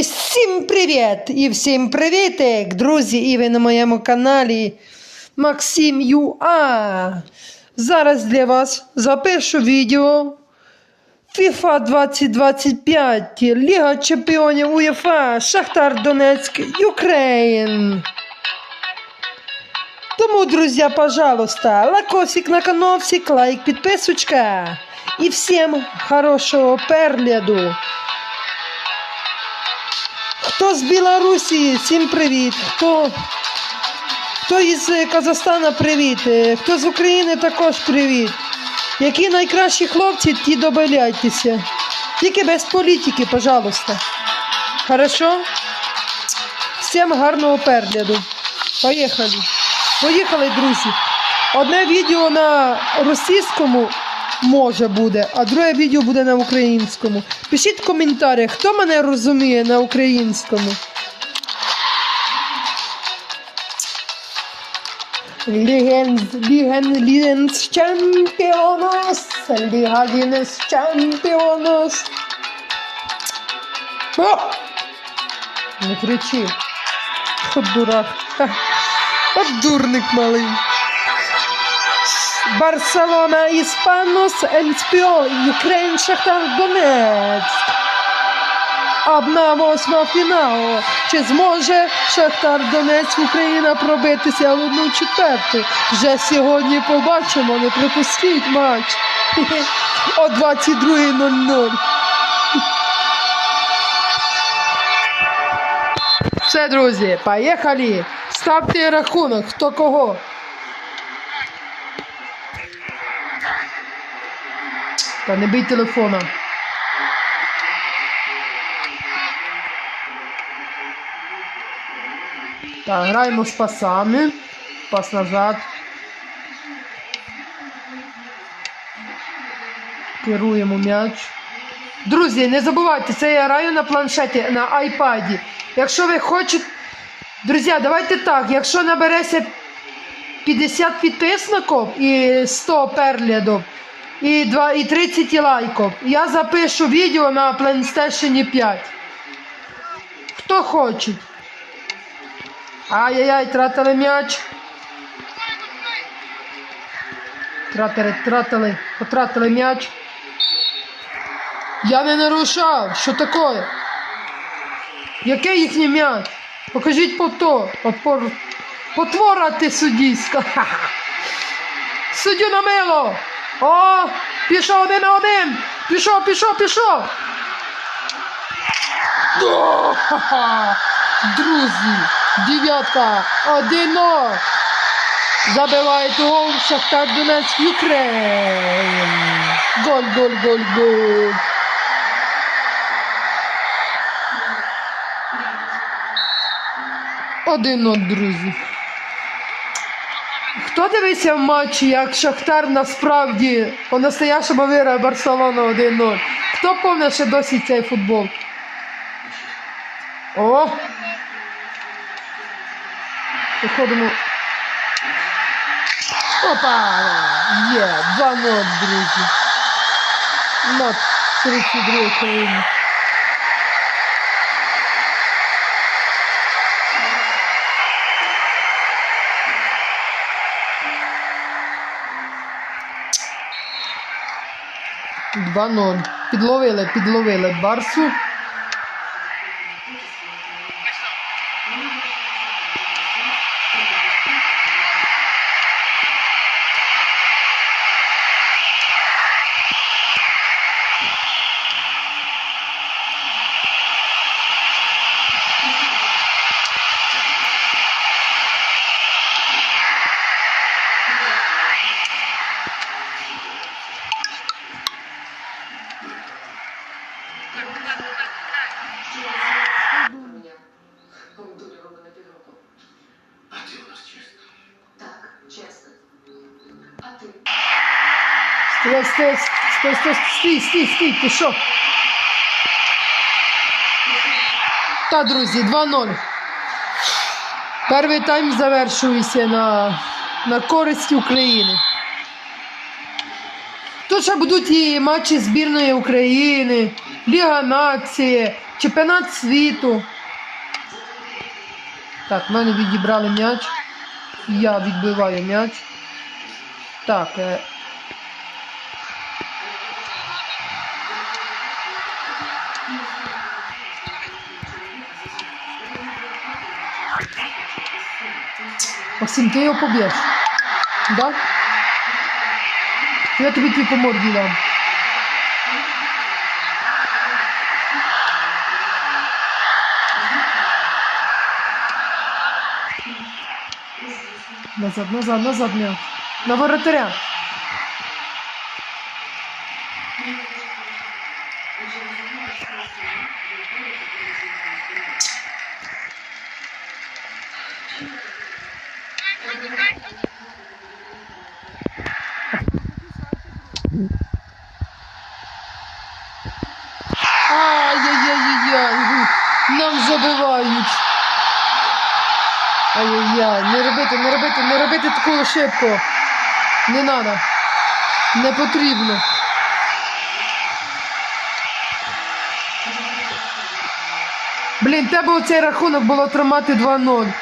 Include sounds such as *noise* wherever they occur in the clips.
Всім привіт! І всім привітик, друзі! І ви на моєму каналі Максим Юа. Зараз для вас запишу відео FIFA 2025, Ліга Чемпіонів УЄФА, Шахтар Донецьк, Україн. Тому, друзья, пожалуйста, лайкосик на каналсик, лайк, підписочка. І всім хорошого перегляду. Хто з Білорусі, всім привіт. Хто, хто із е, Казахстана привіт. Е, Хто з України також привіт. Які найкращі хлопці, ті добавляйтеся. Тільки без політики, пожалуйста. Хорошо? Всім гарного перегляду. Поїхали. Поїхали, друзі. Одне відео на російському може буде, а друге відео буде на українському. Пишіть в коментарях, хто мене розуміє на українському. Ліген, ліген, лігенс чемпіонос, ліга лігенс чемпіонос. О! Не кричи. От дурак. От дурник малий. Барселона Іспанос Ельспіо Україн Шахтар Донецьк. Одна восьма фіналу. Чи зможе Шахтар Донецьк Україна пробитися в одну четверту? Вже сьогодні побачимо, не пропустіть матч. О 22.00. Все, друзі, поїхали. Ставте рахунок, хто кого. Та не бий телефона. Так, граємо з пасами. Пас назад. Керуємо м'яч. Друзі, не забувайте, це я граю на планшеті, на айпаді. Якщо ви хочете. Друзі, давайте так, якщо набереться 50 підписників і 100 переглядів, і, 2, і 30 лайків, я запишу відео на PlayStation 5. Хто хоче? Ай-яй-яй, тратили м'яч. Тратили, тратили, потратили м'яч. Я не нарушав. Що таке? Яке їхній м'яч? Покажіть пото. Отпор... Потвора ти суддійська. Ха-ха. *laughs* Суддю на мило. О, пішов один на один. Пішов, пішов, пішов. О, ха-ха. Друзі, дев'ятка, один ноль. Забиває гол Шахтар Донецьк Україн. Гол, гол, гол, гол. Один ноль, друзі. Хто дивився в матчі, як Шахтар насправді по-настоящему виграє Барселону 1-0? Хто пам'ятає ще досі цей футбол? О! Виходимо. Опа! Є! 2-0, друзі. На 32 хвилині. Два ноль. Підловили, підловили Барсу. А ти у нас чесно. Так, чесно. А ти? Стой, стой, стой, стой, стій, стій, стій, ти що? Та, друзі, 2-0. Перший тайм завершується на, на користь України. Тут ще будуть і матчі збірної України, Ліга нації, Чемпіонат світу. Так, в мене відібрали м'яч. Я відбиваю м'яч. Так. Е... Максим, ти його поб'єш. Да? Я тобі ті по морді дам. Назад, назад, назад, мяч. На воротаря. Ай-яй-яй-яй, нам забивають. Ай-яй-яй, не робити, не робити, таку ошибку. Не треба. Не потрібно. Блін, тебе оцей рахунок було тримати 2-0.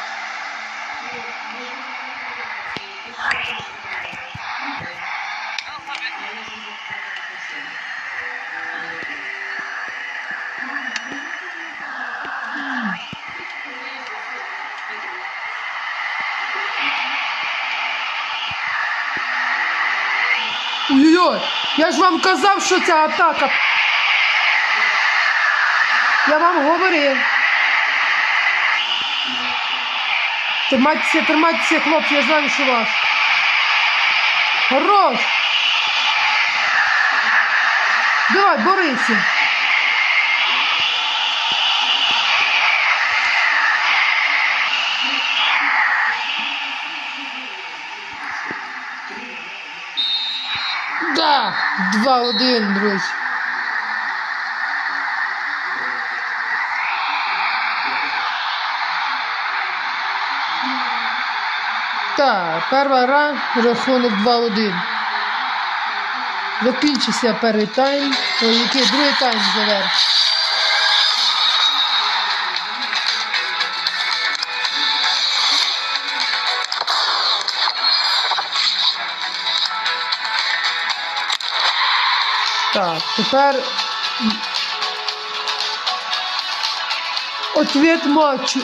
Ой-ой-ой, я ж вам казав, що ця атака. Я вам говорив. Тримайтеся, тримайтеся, хлопці, я знаю, що вас. Хорош! Давай, борися. Да, 2-1, друзі. Так, перша гра, рахунок 2-1. Закінчився перший тайм. Який другий тайм завершився. Так, тепер ответ матчу.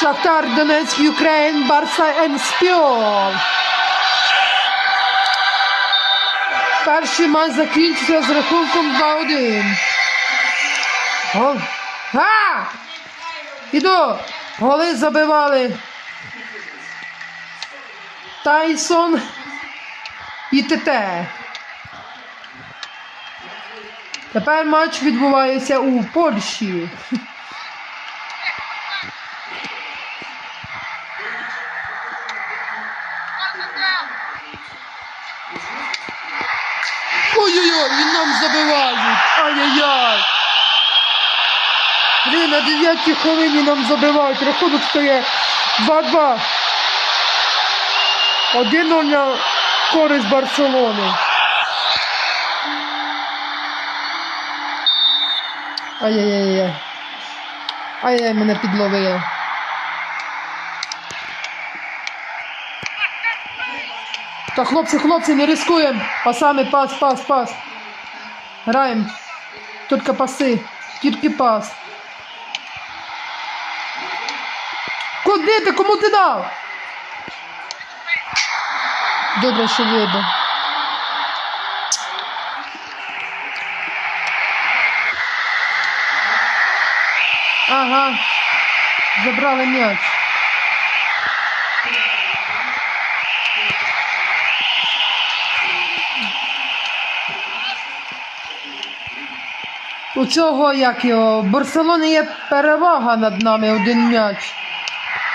Шахтар Донецьк, Україн, Барса Енспіол. Перший матч закінчився з рахунком 2-1. Гол. А! Іду! Голи забивали Тайсон і ТТ. Тепер матч відбувається у Польщі. Ой-ой-ой, і нам забивають. Ай-яй-яй. Блін, на 9 хвилині нам забивають. Рахунок стає 2-2. 1-0 на користь Барселони. Ай-яй-яй-яй. Ай-яй, мене підловили. Так, хлопці, хлопці, не рискуємо. Пасами, пас, пас, пас. Граємо. Тільки паси. Тільки пас. Куди? Кому ти дав? Добре, що вибив. Ага. Забрали м'яч. У цього, як його, Барселони є перевага над нами один м'яч.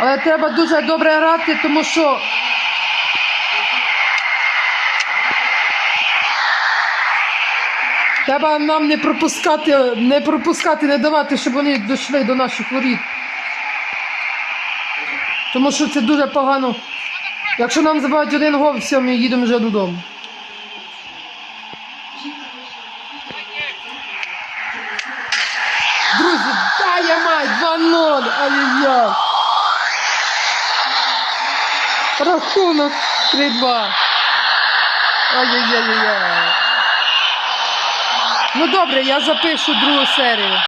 Але треба дуже добре грати, тому що. Треба нам не пропускати, не пропускати, не давати, щоб вони дійшли до наших воріт. Тому що це дуже погано Якщо нам забивають один гол, все, ми їдемо вже додому. Друзі, та я май, 2-0, ай-яй-яй. Рахунок 3-2. Ой-ой-ой. Ну добре, я запишу другу серію.